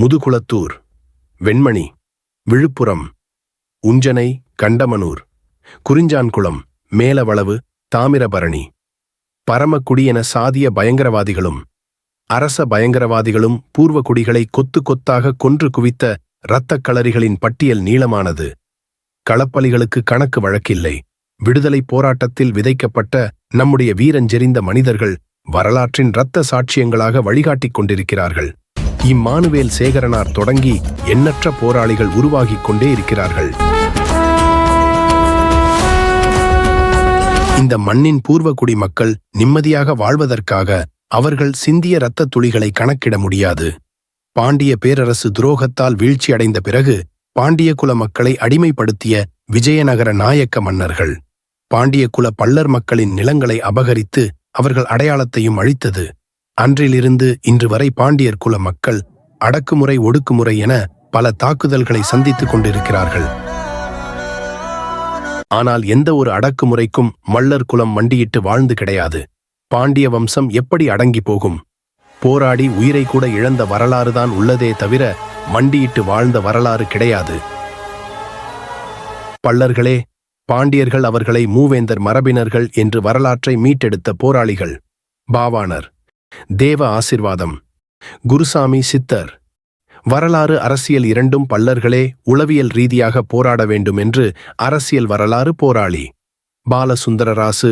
முதுகுளத்தூர் வெண்மணி விழுப்புரம் உஞ்சனை கண்டமனூர் குறிஞ்சான்குளம் மேலவளவு தாமிரபரணி. பரமக்குடி என சாதிய பயங்கரவாதிகளும் அரச பயங்கரவாதிகளும் பூர்வக்குடிகளை கொத்து கொத்தாக கொன்று குவித்த இரத்தக் களரிகளின் பட்டியல் நீளமானது. களப்பலிகளுக்கு கணக்கு வழக்கில்லை. விடுதலைப் போராட்டத்தில் விதைக்கப்பட்ட நம்முடைய வீரஞ்செறிந்த மனிதர்கள் வரலாற்றின் இரத்த சாட்சியங்களாக வழிகாட்டிக் கொண்டிருக்கிறார்கள். இம்மானுவேல் சேகரனார் தொடங்கி எண்ணற்ற போராளிகள் உருவாகிக் கொண்டே இருக்கிறார்கள். இந்த மண்ணின் பூர்வகுடி மக்கள் நிம்மதியாக வாழ்வதற்காக அவர்கள் சிந்திய இரத்த துளிகளை கணக்கிட முடியாது. பாண்டிய பேரரசு துரோகத்தால் வீழ்ச்சியடைந்த பிறகு பாண்டிய குல மக்களை அடிமைப்படுத்திய விஜயநகர நாயக்க மன்னர்கள். பாண்டிய குல பல்லர் மக்களின் நிலங்களை அபகரித்து அவர்கள் அடையாளத்தையும் அழித்தது. அன்றிலிருந்து இன்று வரை பாண்டியர் குல மக்கள் அடக்குமுறை ஒடுக்குமுறை என பல தாக்குதல்களை சந்தித்துக் கொண்டிருக்கிறார்கள். ஆனால் எந்த ஒரு அடக்குமுறைக்கும் மல்லர் குலம் மண்டியிட்டு வாழ்ந்து கிடையாது. பாண்டிய வம்சம் எப்படி அடங்கி போகும்? போராடி உயிரை கூட இழந்த வரலாறுதான் உள்ளதே தவிர மண்டியிட்டு வாழ்ந்த வரலாறு கிடையாது. பல்லர்களே பாண்டியர்கள் அவர்களை மூவேந்தர் மரபினர்கள் என்று வரலாற்றை மீட்டெடுத்த போராளிகள். பாவாணர். தேவ ஆசிர்வாதம். குருசாமி சித்தர் வரலாறு அரசியல் இரண்டும் பல்லர்களே உளவியல் ரீதியாக போராட வேண்டும் என்று அரசியல் வரலாறு போராளி. பாலசுந்தரராசு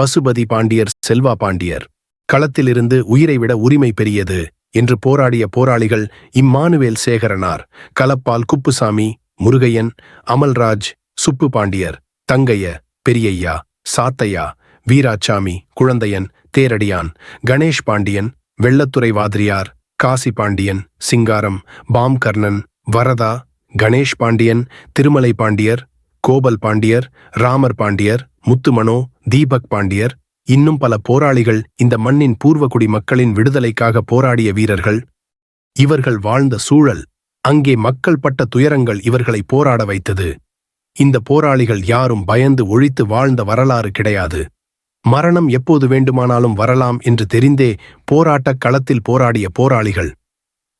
பசுபதி பாண்டியர் செல்வா பாண்டியர் களத்திலிருந்து உயிரை விட உரிமை பெரியது என்று போராடிய போராளிகள் இம்மானுவேல் சேகரனார் கலப்பால் குப்புசாமி முருகையன் அமல்ராஜ் சுப்பு பாண்டியர் தங்கைய பெரியய்யா சாத்தையா வீராச்சாமி குழந்தையன் தேரடியான் கணேஷ் பாண்டியன் வெள்ளத்துறை வாதிரியார் காசி பாண்டியன் சிங்காரம் பாம் கர்ணன் வரதா கணேஷ் பாண்டியன் திருமலை பாண்டியர் கோபல் பாண்டியர் ராமர் பாண்டியர் முத்துமனோ தீபக் பாண்டியர் இன்னும் பல போராளிகள் இந்த மண்ணின் பூர்வகுடி மக்களின் விடுதலைக்காக போராடிய வீரர்கள். இவர்கள் வாழ்ந்த சூழல் அங்கே மக்கள் பட்ட துயரங்கள் இவர்களை போராட வைத்தது. இந்த போராளிகள் யாரும் பயந்து ஒழித்து வாழ்ந்த வரலாறு கிடையாது. மரணம் எப்போது வேண்டுமானாலும் வரலாம் என்று தெரிந்தே போராட்டக் களத்தில் போராடிய போராளிகள்.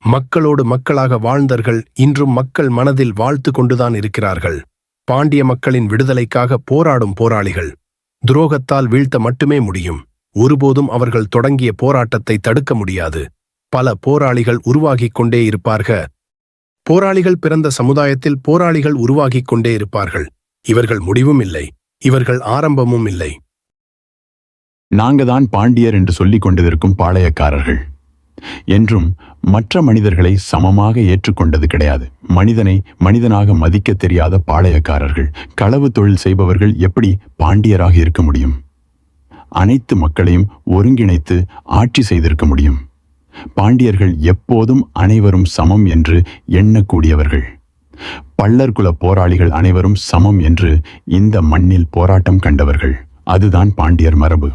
மக்களோடு மக்களாக வாழ்ந்தர்கள் இன்றும் மக்கள் மனதில் வாழ்த்து கொண்டுதான் இருக்கிறார்கள். பாண்டிய மக்களின் விடுதலைக்காக போராடும் போராளிகள். துரோகத்தால் வீழ்த்த மட்டுமே முடியும். ஒருபோதும் அவர்கள் தொடங்கிய போராட்டத்தை தடுக்க முடியாது. பல போராளிகள் உருவாகிக் கொண்டே இருப்பார்கள். போராளிகள் பிறந்த சமுதாயத்தில் போராளிகள் உருவாகிக் கொண்டே இருப்பார்கள். இவர்கள் முடிவும் இல்லை. இவர்கள் ஆரம்பமும் இல்லை. நாங்க தான் பாண்டியர் என்று சொல்லிக் கொண்டிருக்கும் பாளையக்காரர்கள். என்றும் மற்ற மனிதர்களை சமமாக ஏற்றுக்கொண்டது கிடையாது. மனிதனை மனிதனாக மதிக்க தெரியாத பாளையக்காரர்கள் களவு தொழில் செய்பவர்கள் எப்படி பாண்டியராக இருக்க முடியும்? அனைத்து மக்களையும் ஒருங்கிணைத்து ஆட்சி செய்திருக்க முடியும். பாண்டியர்கள் எப்போதும் அனைவரும் சமம் என்று எண்ணக்கூடியவர்கள். பல்லர்குல போராளிகள் அனைவரும் சமம் என்று இந்த மண்ணில் போராட்டம் கண்டவர்கள். அதுதான் பாண்டியர் மரபு.